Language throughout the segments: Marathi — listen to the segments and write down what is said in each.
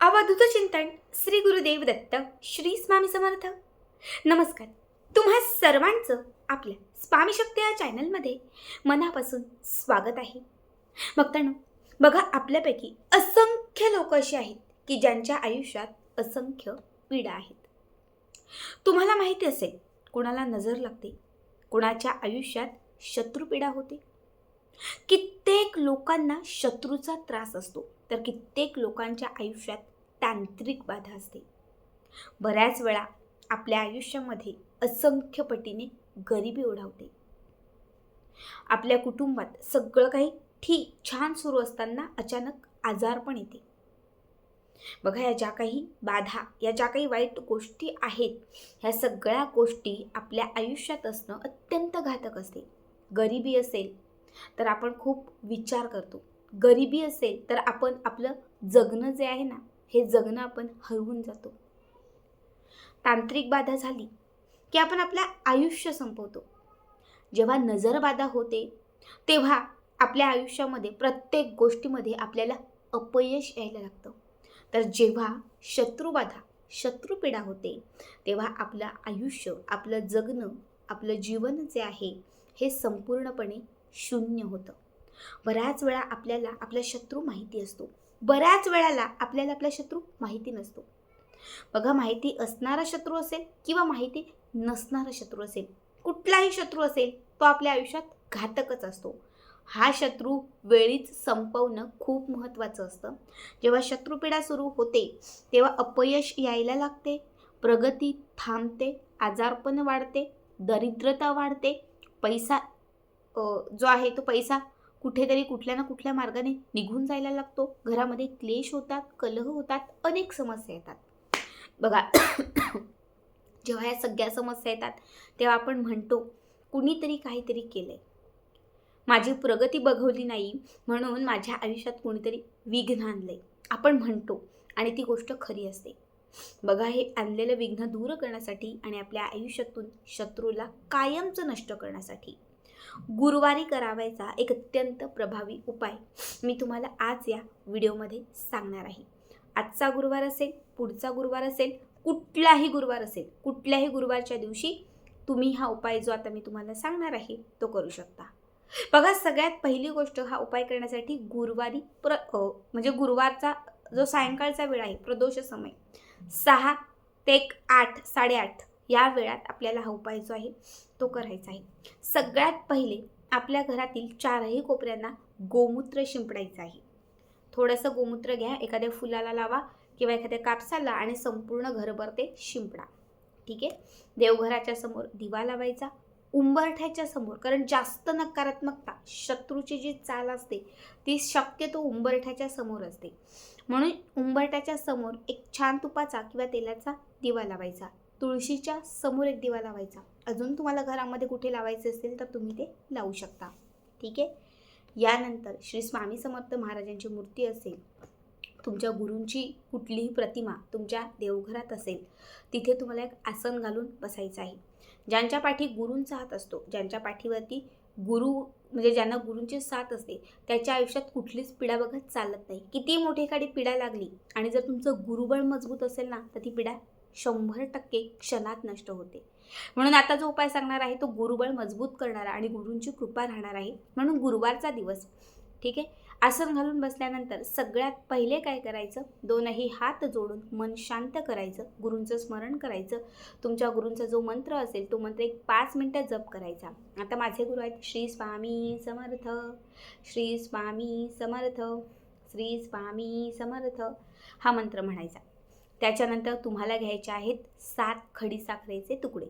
अवधूत चिंतन श्री गुरुदेव दत्त श्री स्वामी समर्थ. नमस्कार. तुम्हा सर्वांचं आपल्या स्वामी शक्ती या चॅनलमध्ये मनापासून स्वागत आहे. बघताना बघा आपल्यापैकी असंख्य लोक अशी आहेत की ज्यांच्या आयुष्यात असंख्य पीडा आहेत. तुम्हाला माहिती असेल कोणाला नजर लागते कोणाच्या आयुष्यात शत्रुपीडा होते? कित्येक लोकांना शत्रूचा त्रास असतो तर कित्येक लोकांच्या आयुष्यात तांत्रिक बाधा असते. बऱ्याच वेळा आपल्या आयुष्यामध्ये असंख्य पटीने गरिबी ओढावते. आपल्या कुटुंबात सगळं काही ठीक छान सुरू असताना अचानक आजारपण येते. बघा या ज्या काही बाधा या ज्या काही वाईट गोष्टी आहेत ह्या सगळ्या गोष्टी आपल्या आयुष्यात असणं अत्यंत घातक असते. गरिबी असेल तर आपण खूप विचार करतो. गरिबी असेल तर आपण आपलं जगणं जे आहे ना हे जगणं आपण हरवून जातो. तांत्रिक बाधा झाली की आपण आपलं आयुष्य संपवतो. जेव्हा नजरबाधा होते तेव्हा आपल्या आयुष्यामध्ये प्रत्येक गोष्टीमध्ये आपल्याला अपयश यायला लागतं. तर जेव्हा शत्रुबाधा शत्रुपीडा होते तेव्हा आपलं आयुष्य आपलं जगणं आपलं जीवन जे आहे हे संपूर्णपणे शून्य होतं. बऱ्याच वेळा आपल्याला आपला शत्रू माहिती असतो. बऱ्याच वेळाला आपल्याला आपला शत्रू माहिती नसतो. बघा माहिती असणारा शत्रू असेल किंवा माहिती नसणारा शत्रू असेल कुठलाही शत्रू असेल तो आपल्या आयुष्यात घातकच असतो. हा शत्रू वेळीच संपवणं खूप महत्त्वाचं असतं. जेव्हा शत्रुपीडा सुरू होते तेव्हा अपयश यायला लागते प्रगती थांबते आजारपण वाढते दरिद्रता वाढते पैसा जो आहे तो पैसा कुठेतरी कुठल्या ना कुठल्या मार्गाने निघून जायला लागतो. घरामध्ये क्लेश होतात कलह होतात अनेक समस्या येतात. बघा जेव्हा या सगळ्या समस्या येतात तेव्हा आपण म्हणतो कुणीतरी काहीतरी केलंय. माझी प्रगती बघवली नाही म्हणून माझ्या आयुष्यात कोणीतरी विघ्न आणलंय. आपण म्हणतो आणि ती गोष्ट खरी असते. बघा हे आणलेलं विघ्न दूर करण्यासाठी आणि आपल्या आयुष्यातून शत्रूला कायमचं नष्ट करण्यासाठी गुरुवारी करावायचा एक अत्यंत प्रभावी उपाय मी तुम्हाला आज या व्हिडिओमध्ये सांगणार आहे. आजचा गुरुवार असेल पुढचा गुरुवार असेल कुठलाही गुरुवार असेल कुठल्याही गुरुवारच्या दिवशी तुम्ही हा उपाय जो आता मी तुम्हाला सांगणार आहे तो करू शकता. बघा सगळ्यात पहिली गोष्ट हा उपाय करण्यासाठी गुरुवारी प्र म्हणजे गुरुवारचा जो सायंकाळचा वेळ आहे प्रदोष समय सहा ते एक आठ साडेआठ या वेळात आपल्याला हा उपाय जो आहे तो करायचा आहे. सगळ्यात पहिले आपल्या घरातील चारही कोपऱ्यांना गोमूत्र शिंपडायचं आहे. थोडंसं गोमूत्र घ्या एखाद्या फुलाला लावा किंवा एखाद्या कापसाला आणि संपूर्ण घरभर ते शिंपडा. ठीक आहे? देवघराच्या समोर दिवा लावायचा उंबरठ्याच्या समोर कारण जास्त नकारात्मकता शत्रूची जी चाल असते ती शक्यतो उंबरठ्याच्या समोर असते. म्हणून उंबरठ्याच्या समोर एक छान तुपाचा किंवा तेलाचा दिवा लावायचा. तुळशीच्या समोर एक दिवा लावायचा. अजून तुम्हाला घरामध्ये कुठे लावायचे असेल तर तुम्ही ते लावू शकता. ठीक आहे? यानंतर श्री स्वामी समर्थ महाराजांची मूर्ती असेल. तुमच्या गुरूंची कुठलीही प्रतिमा तुमच्या देवघरात असेल. तिथे तुम्हाला एक आसन घालून बसायचं आहे. ज्यांच्या पाठी गुरूंचा हात असतो ज्यांच्या पाठीवरती गुरु म्हणजे ज्यांना गुरूंची साथ असते त्याच्या आयुष्यात कुठलीच पिढा बघत चालत नाही. किती मोठी एखादी पिढा लागली आणि जर तुमचं गुरुबळ मजबूत असेल ना तर ती पिढा शंभर टक्के क्षणात नष्ट होते. म्हणून आता जो उपाय सांगणार आहे तो गुरुबळ मजबूत करणारा आणि गुरूंची कृपा राहणार आहे म्हणून गुरुवारचा दिवस. ठीक आहे? आसन घालून बसल्यानंतर सगळ्यात पहिले काय करायचं? दोनही हात जोडून मन शांत करायचं. गुरूंचं स्मरण करायचं. तुमच्या गुरूंचा जो मंत्र असेल तो मंत्र एक पाच मिनटं जप करायचा. आता माझे गुरु आहेत श्री स्वामी समर्थ. श्री स्वामी समर्थ. श्री स्वामी समर्थ. हा मंत्र म्हणायचा. त्याच्यानंतर तुम्हाला घ्यायचे आहेत सात खडी साखरेचे तुकडे.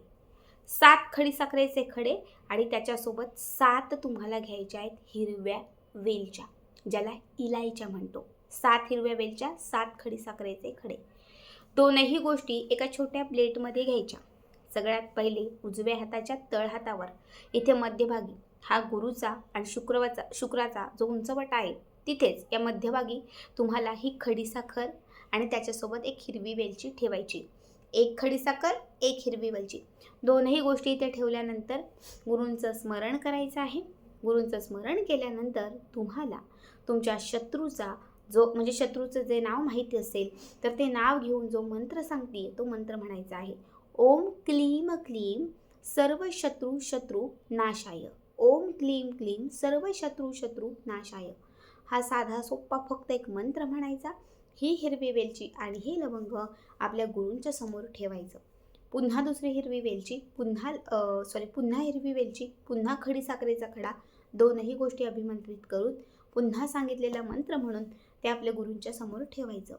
सात खडी साखरेचे खडे आणि त्याच्यासोबत सात तुम्हाला घ्यायच्या आहेत हिरव्या वेलच्या ज्याला इलायच्या म्हणतो. सात हिरव्या वेलच्या सात खडी साखरेचे खडे. दोनही गोष्टी एका छोट्या प्लेटमध्ये घ्यायच्या. सगळ्यात पहिले उजव्या हाताच्या तळहातावर इथे मध्यभागी हा गुरुचा आणि शुक्रवाचा शुक्राचा जो उंचवटा आहे तिथेच या मध्यभागी तुम्हाला ही खडीसाखर आणि त्याच्यासोबत एक हिरवी वेलची ठेवायची. एक खडीसाखर एक हिरवी वेलची. दोनही गोष्टी इथे ठेवल्यानंतर गुरूंचं स्मरण करायचं आहे. गुरूंचं स्मरण केल्यानंतर तुम्हाला तुमच्या शत्रूचा जो म्हणजे शत्रूचं जे नाव माहिती असेल तर ते नाव घेऊन जो मंत्र सांगते तो मंत्र म्हणायचा आहे. ओम क्लीम क्लीम सर्व शत्रू शत्रू नाशाय. ओम क्लीम क्लीम सर्व शत्रू शत्रू नाशाय. हा साधा सोप्पा फक्त एक मंत्र म्हणायचा. ही हिरवी वेलची आणि हे लवंग आपल्या गुरूंच्या समोर ठेवायचं. पुन्हा दुसरी हिरवी वेलची पुन्हा सॉरी पुन्हा हिरवी वेलची पुन्हा खडी साखरेचा खडा दोनही गोष्टी अभिमंत्रित करून पुन्हा सांगितलेला मंत्र म्हणून ते आपल्या गुरूंच्या समोर ठेवायचं.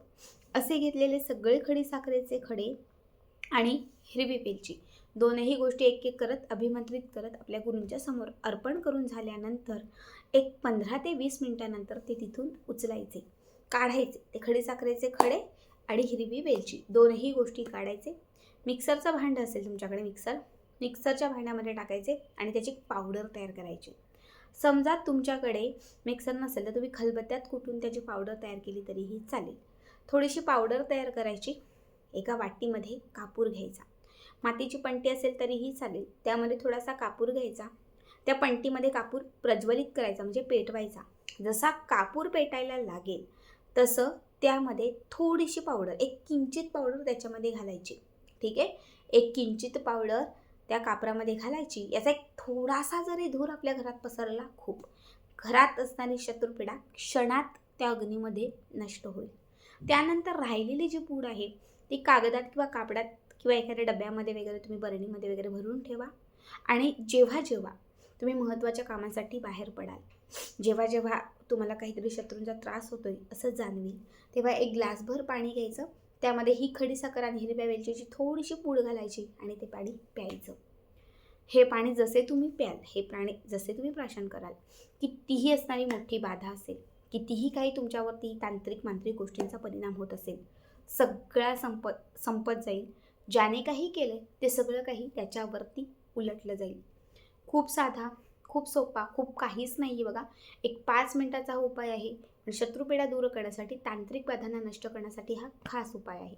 असे घेतलेले सगळे खडी साखरेचे खडे आणि हिरवी वेलची दोनही गोष्टी एक एक करत अभिमंत्रित करत आपल्या गुरूंच्या समोर अर्पण करून झाल्यानंतर एक पंधरा ते वीस मिनिटानंतर ते तिथून उचलायचे. काढायचे. ते खडे साखरेचे खडे आणि हिरवी वेलची. दोनही गोष्टी काढायचे. मिक्सरचं भांडं असेल तुमच्याकडे मिक्सर. मिक्सरच्या भांड्यामध्ये टाकायचे आणि त्याची पावडर तयार करायची. समजा तुमच्याकडे मिक्सर नसेल तर तुम्ही खलबत्त्यात कुटून त्याची पावडर तयार केली तरीही चालेल. थोडीशी पावडर तयार करायची. एका वाटीमध्ये कापूर घ्यायचा. मातीची पंटी असेल तरीही चालेल. त्यामध्ये थोडासा कापूर घ्यायचा. त्या पंटीमध्ये कापूर प्रज्वलित करायचा म्हणजे पेटवायचा. जसा कापूर पेटायला लागेल तसं त्यामध्ये थोडीशी पावडर एक किंचित पावडर त्याच्यामध्ये घालायची. ठीक आहे? एक किंचित पावडर त्या कापरामध्ये घालायची. याचा एक थोडासा जरी धूर आपल्या घरात पसरला खूप घरात असणारी शत्रुपिडा क्षणात त्या अग्नीमध्ये नष्ट होईल. त्यानंतर राहिलेली जी पूड आहे ती कागदात किंवा कापडात किंवा एखाद्या डब्यामध्ये वगैरे तुम्ही बरणीमध्ये वगैरे भरून ठेवा आणि जेव्हा जेव्हा तुम्ही महत्त्वाच्या कामासाठी बाहेर पडाल जेव्हा जेव्हा तुम्हाला काहीतरी शत्रूंचा त्रास होतोय असं जाणवेल तेव्हा एक ग्लासभर पाणी घ्यायचं. त्यामध्ये ही खडीसाखर आणि हिरव्या वेलचीची थोडीशी पूड घालायची आणि ते पाणी प्यायचं. हे पाणी जसे तुम्ही प्याल हे पाणी जसे तुम्ही प्राशन कराल कितीही असणारी मोठी बाधा असेल कितीही काही तुमच्यावरती तांत्रिक मांत्रिक गोष्टींचा परिणाम होत असेल सगळा संपत संपत जाईल. ज्याने काही केलं ते सगळं काही त्याच्यावरती उलटलं जाईल. खूप साधा खूप सोपा खूप काहीच नाही आहे बघा. एक पाच मिनटाचा हा उपाय आहे. आणि शत्रुपेढा दूर करण्यासाठी तांत्रिक बाधांना नष्ट करण्यासाठी हा खास उपाय आहे.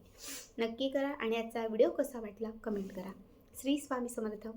नक्की करा आणि याचा व्हिडिओ कसा वाटला कमेंट करा. श्री स्वामी समर्थ.